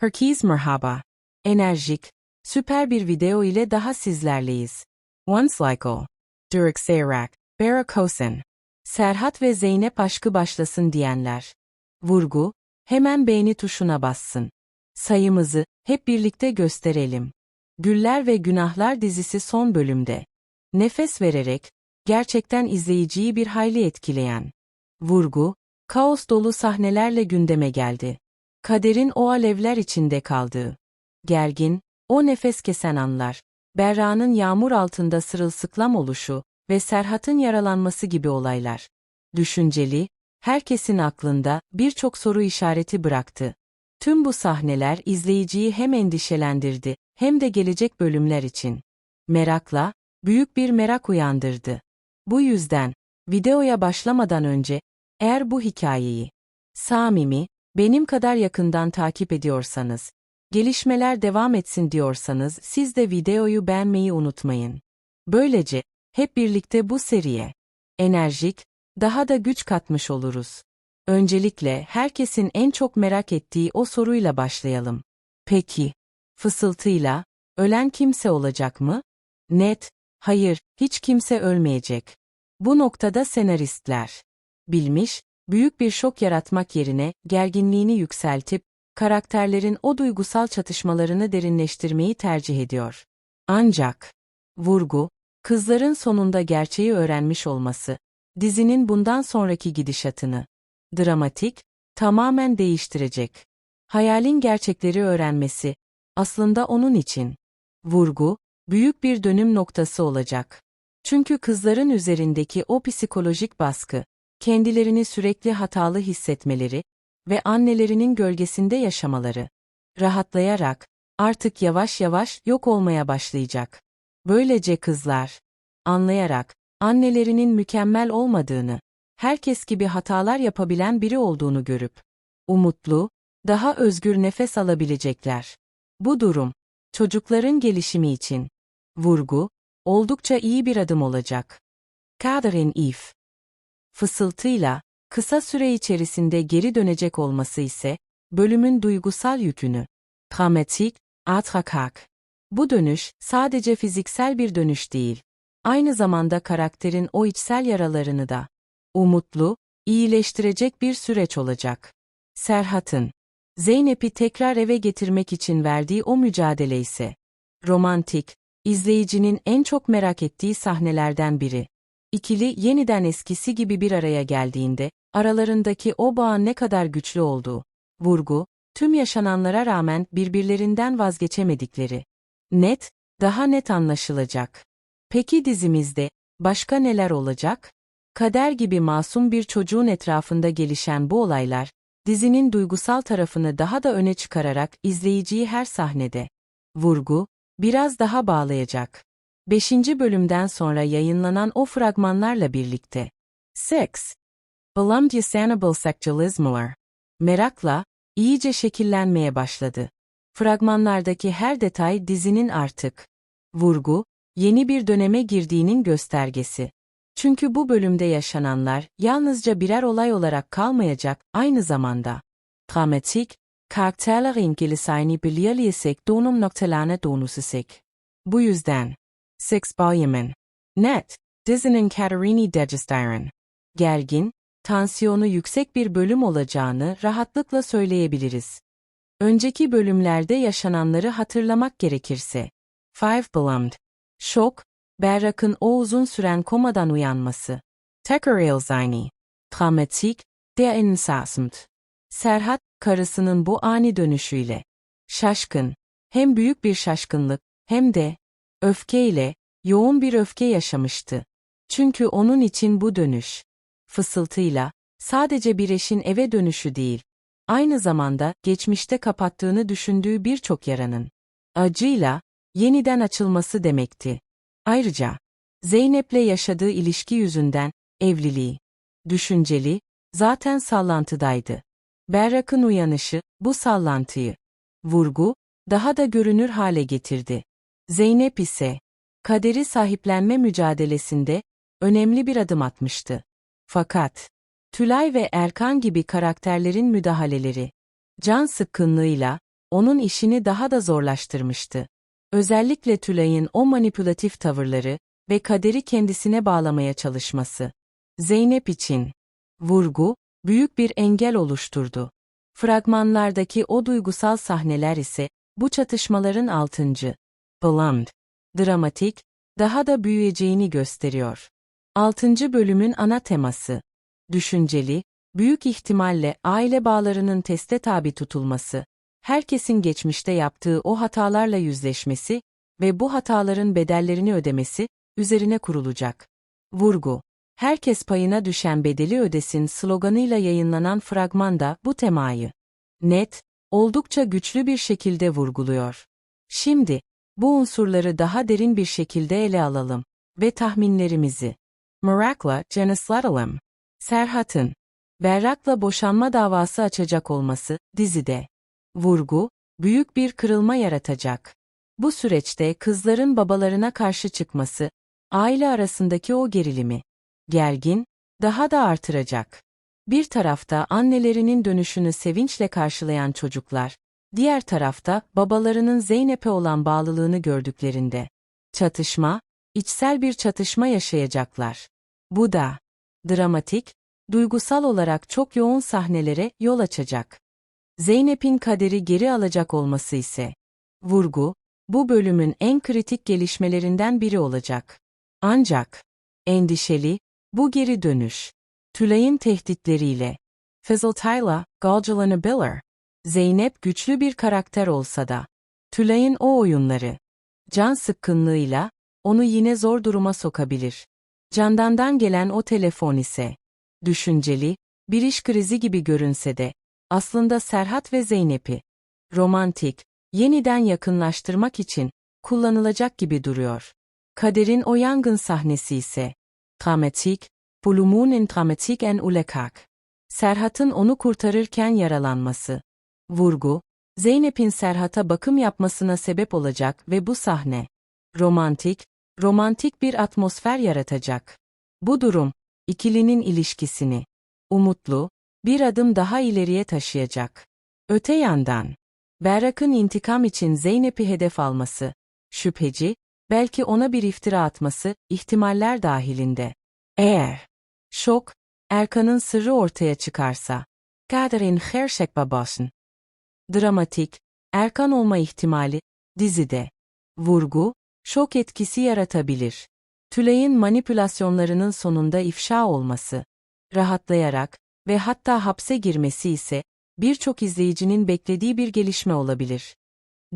Herkese merhaba. Enerjik, süper bir video ile daha sizlerleyiz. Once like all. Durik Seyrak, Barakosen. Serhat ve Zeynep aşkı başlasın diyenler. Vurgu, hemen beğeni tuşuna bassın. Sayımızı hep birlikte gösterelim. Güller ve Günahlar dizisi son bölümde. Nefes vererek, gerçekten izleyiciyi bir hayli etkileyen. Vurgu, kaos dolu sahnelerle gündeme geldi. Kaderin o alevler içinde kaldığı. Gergin, o nefes kesen anlar. Berra'nın yağmur altında sırılsıklam oluşu ve Serhat'ın yaralanması gibi olaylar. Düşünceli, herkesin aklında birçok soru işareti bıraktı. Tüm bu sahneler izleyiciyi hem endişelendirdi hem de gelecek bölümler için. Merakla, büyük bir merak uyandırdı. Bu yüzden, videoya başlamadan önce, eğer bu hikayeyi, samimi, benim kadar yakından takip ediyorsanız, gelişmeler devam etsin diyorsanız siz de videoyu beğenmeyi unutmayın. Böylece, hep birlikte bu seriye, enerjik, daha da güç katmış oluruz. Öncelikle herkesin en çok merak ettiği o soruyla başlayalım. Peki, fısıltıyla, ölen kimse olacak mı? Net, hayır, hiç kimse ölmeyecek. Bu noktada senaristler, bilmiş, büyük bir şok yaratmak yerine gerginliğini yükseltip, karakterlerin o duygusal çatışmalarını derinleştirmeyi tercih ediyor. Ancak, vurgu, kızların sonunda gerçeği öğrenmiş olması, dizinin bundan sonraki gidişatını, dramatik, tamamen değiştirecek. Hayalin gerçekleri öğrenmesi, aslında onun için, vurgu, büyük bir dönüm noktası olacak. Çünkü kızların üzerindeki o psikolojik baskı, kendilerini sürekli hatalı hissetmeleri ve annelerinin gölgesinde yaşamaları, rahatlayarak, artık yavaş yavaş yok olmaya başlayacak. Böylece kızlar, anlayarak, annelerinin mükemmel olmadığını, herkes gibi hatalar yapabilen biri olduğunu görüp, umutlu, daha özgür nefes alabilecekler. Bu durum, çocukların gelişimi için, vurgu, oldukça iyi bir adım olacak. Catherine Eve Fısıltıyla, kısa süre içerisinde geri dönecek olması ise, bölümün duygusal yükünü, dramatik, atrakak. Bu dönüş, sadece fiziksel bir dönüş değil, aynı zamanda karakterin o içsel yaralarını da, umutlu, iyileştirecek bir süreç olacak. Serhat'ın, Zeynep'i tekrar eve getirmek için verdiği o mücadele ise, romantik, izleyicinin en çok merak ettiği sahnelerden biri. İkili yeniden eskisi gibi bir araya geldiğinde, aralarındaki o bağın ne kadar güçlü olduğu, vurgu, tüm yaşananlara rağmen birbirlerinden vazgeçemedikleri, net, daha net anlaşılacak. Peki dizimizde, başka neler olacak? Kader gibi masum bir çocuğun etrafında gelişen bu olaylar, dizinin duygusal tarafını daha da öne çıkararak izleyiciyi her sahnede, vurgu, biraz daha bağlayacak. 5. bölümden sonra yayınlanan o fragmanlarla birlikte. Sex. Beloved Yasanable Sexualismler. Merakla, iyice şekillenmeye başladı. Fragmanlardaki her detay dizinin artık, vurgu, yeni bir döneme girdiğinin göstergesi. Çünkü bu bölümde yaşananlar yalnızca birer olay olarak kalmayacak, aynı zamanda dramatik, karakterlerin gelişini belirleyecek donum noktalarına donusacak. Bu yüzden, Six bölümün, net, dizinin Katerini Degestiren, gergin, tansiyonu yüksek bir bölüm olacağını rahatlıkla söyleyebiliriz. Önceki bölümlerde yaşananları hatırlamak gerekirse, Five Beloved, şok, Berrak'ın o uzun süren komadan uyanması. Tekrar Zayni. Dramatik, der Innensasmt. Serhat, karısının bu ani dönüşüyle. Şaşkın. Hem büyük bir şaşkınlık, hem de, öfkeyle, yoğun bir öfke yaşamıştı. Çünkü onun için bu dönüş, fısıltıyla, sadece bir eşin eve dönüşü değil, aynı zamanda geçmişte kapattığını düşündüğü birçok yaranın, acıyla, yeniden açılması demekti. Ayrıca, Zeynep'le yaşadığı ilişki yüzünden, evliliği, düşünceli, zaten sallantıdaydı. Berrak'ın uyanışı, bu sallantıyı, vurgu, daha da görünür hale getirdi. Zeynep ise, kaderi sahiplenme mücadelesinde, önemli bir adım atmıştı. Fakat, Tülay ve Erkan gibi karakterlerin müdahaleleri, can sıkkınlığıyla, onun işini daha da zorlaştırmıştı. Özellikle Tülay'ın o manipülatif tavırları ve kaderi kendisine bağlamaya çalışması. Zeynep için vurgu, büyük bir engel oluşturdu. Fragmanlardaki o duygusal sahneler ise, bu çatışmaların altıncı, blonde, dramatik, daha da büyüyeceğini gösteriyor. Altıncı bölümün ana teması, düşünceli, büyük ihtimalle aile bağlarının teste tabi tutulması, herkesin geçmişte yaptığı o hatalarla yüzleşmesi ve bu hataların bedellerini ödemesi üzerine kurulacak. Vurgu Herkes payına düşen bedeli ödesin sloganıyla yayınlanan fragmanda bu temayı net, oldukça güçlü bir şekilde vurguluyor. Şimdi, bu unsurları daha derin bir şekilde ele alalım ve tahminlerimizi merakla ceneslatalım. Serhat'ın Berrak'la boşanma davası açacak olması dizide vurgu, büyük bir kırılma yaratacak. Bu süreçte kızların babalarına karşı çıkması, aile arasındaki o gerilimi gergin, daha da artıracak. Bir tarafta annelerinin dönüşünü sevinçle karşılayan çocuklar, diğer tarafta babalarının Zeynep'e olan bağlılığını gördüklerinde çatışma, içsel bir çatışma yaşayacaklar. Bu da dramatik, duygusal olarak çok yoğun sahnelere yol açacak. Zeynep'in kaderi geri alacak olması ise vurgu, bu bölümün en kritik gelişmelerinden biri olacak. Ancak endişeli, bu geri dönüş, Tülay'ın tehditleriyle, Fizzletay'la Galcalanabilir, Zeynep güçlü bir karakter olsa da, Tülay'ın o oyunları, can sıkkınlığıyla, onu yine zor duruma sokabilir. Candan'dan gelen o telefon ise, düşünceli, bir iş krizi gibi görünse de, aslında Serhat ve Zeynep'i, romantik, yeniden yakınlaştırmak için, kullanılacak gibi duruyor. Kader'in o yangın sahnesi ise, Dramatik, Bulumun in Dramatik en Ulekak. Serhat'ın onu kurtarırken yaralanması. Vurgu, Zeynep'in Serhat'a bakım yapmasına sebep olacak ve bu sahne, romantik, romantik bir atmosfer yaratacak. Bu durum, ikilinin ilişkisini, umutlu, bir adım daha ileriye taşıyacak. Öte yandan, Berrak'ın intikam için Zeynep'i hedef alması, şüpheci, belki ona bir iftira atması, ihtimaller dahilinde. Eğer şok, Erkan'ın sırrı ortaya çıkarsa, Kaderin Herşek babasın. Dramatik, Erkan olma ihtimali, dizide. Vurgu, şok etkisi yaratabilir. Tülay'ın manipülasyonlarının sonunda ifşa olması, rahatlayarak ve hatta hapse girmesi ise, birçok izleyicinin beklediği bir gelişme olabilir.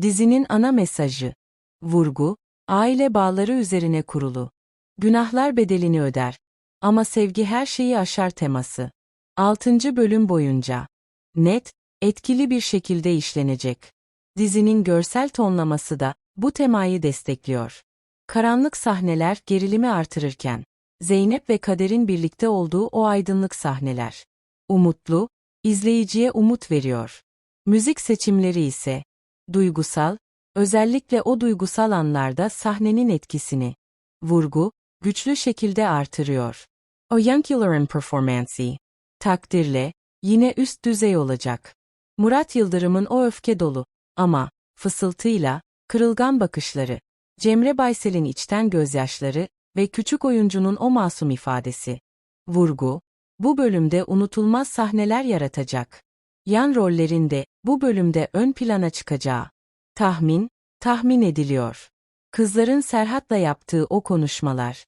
Dizinin ana mesajı, vurgu, aile bağları üzerine kurulu. Günahlar bedelini öder. Ama sevgi her şeyi aşar teması. 6. bölüm boyunca net, etkili bir şekilde işlenecek. Dizinin görsel tonlaması da bu temayı destekliyor. Karanlık sahneler gerilimi artırırken, Zeynep ve Kader'in birlikte olduğu o aydınlık sahneler. Umutlu, izleyiciye umut veriyor. Müzik seçimleri ise duygusal, özellikle o duygusal anlarda sahnenin etkisini, vurgu, güçlü şekilde artırıyor. O Yankular'ın performansı, takdirle, yine üst düzey olacak. Murat Yıldırım'ın o öfke dolu, ama, fısıltıyla, kırılgan bakışları, Cemre Baysel'in içten gözyaşları ve küçük oyuncunun o masum ifadesi. Vurgu, bu bölümde unutulmaz sahneler yaratacak. Yan rollerin de bu bölümde ön plana çıkacağı. Tahmin, tahmin ediliyor. Kızların Serhat'la yaptığı o konuşmalar.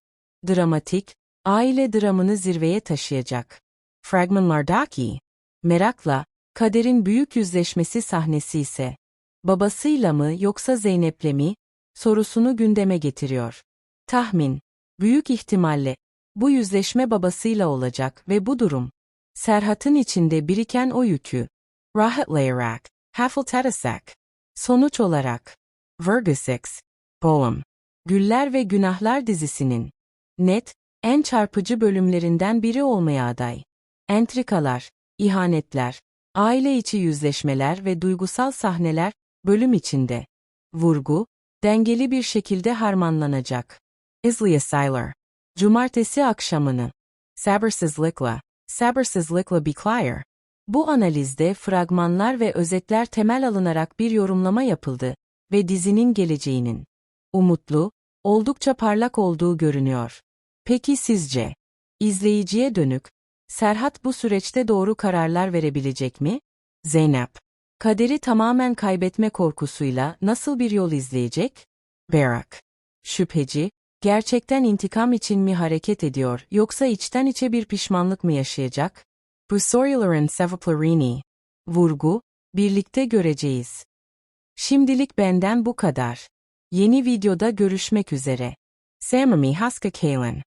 Dramatik, aile dramını zirveye taşıyacak. Fragmanlardaki, merakla, kaderin büyük yüzleşmesi sahnesi ise, babasıyla mı yoksa Zeynep'le mi, sorusunu gündeme getiriyor. Tahmin, büyük ihtimalle, bu yüzleşme babasıyla olacak ve bu durum, Serhat'ın içinde biriken o yükü, rahatlayarak, hafifletarak, sonuç olarak, Vergisix, Poem, Güller ve Günahlar dizisinin, net, en çarpıcı bölümlerinden biri olmaya aday. Entrikalar, ihanetler, aile içi yüzleşmeler ve duygusal sahneler, bölüm içinde. Vurgu, dengeli bir şekilde harmanlanacak. İzleyesiler. Cumartesi akşamını. Sabırsızlıkla, sabırsızlıkla bekliyor. Bu analizde fragmanlar ve özetler temel alınarak bir yorumlama yapıldı ve dizinin geleceğinin umutlu, oldukça parlak olduğu görünüyor. Peki sizce? İzleyiciye dönük, Serhat bu süreçte doğru kararlar verebilecek mi? Zeynep, kaderi tamamen kaybetme korkusuyla nasıl bir yol izleyecek? Berak, şüpheci, gerçekten intikam için mi hareket ediyor yoksa içten içe bir pişmanlık mı yaşayacak? Bu soruların cevaplarını, vurgu, birlikte göreceğiz. Şimdilik benden bu kadar. Yeni videoda görüşmek üzere. Samimi Haska Kalen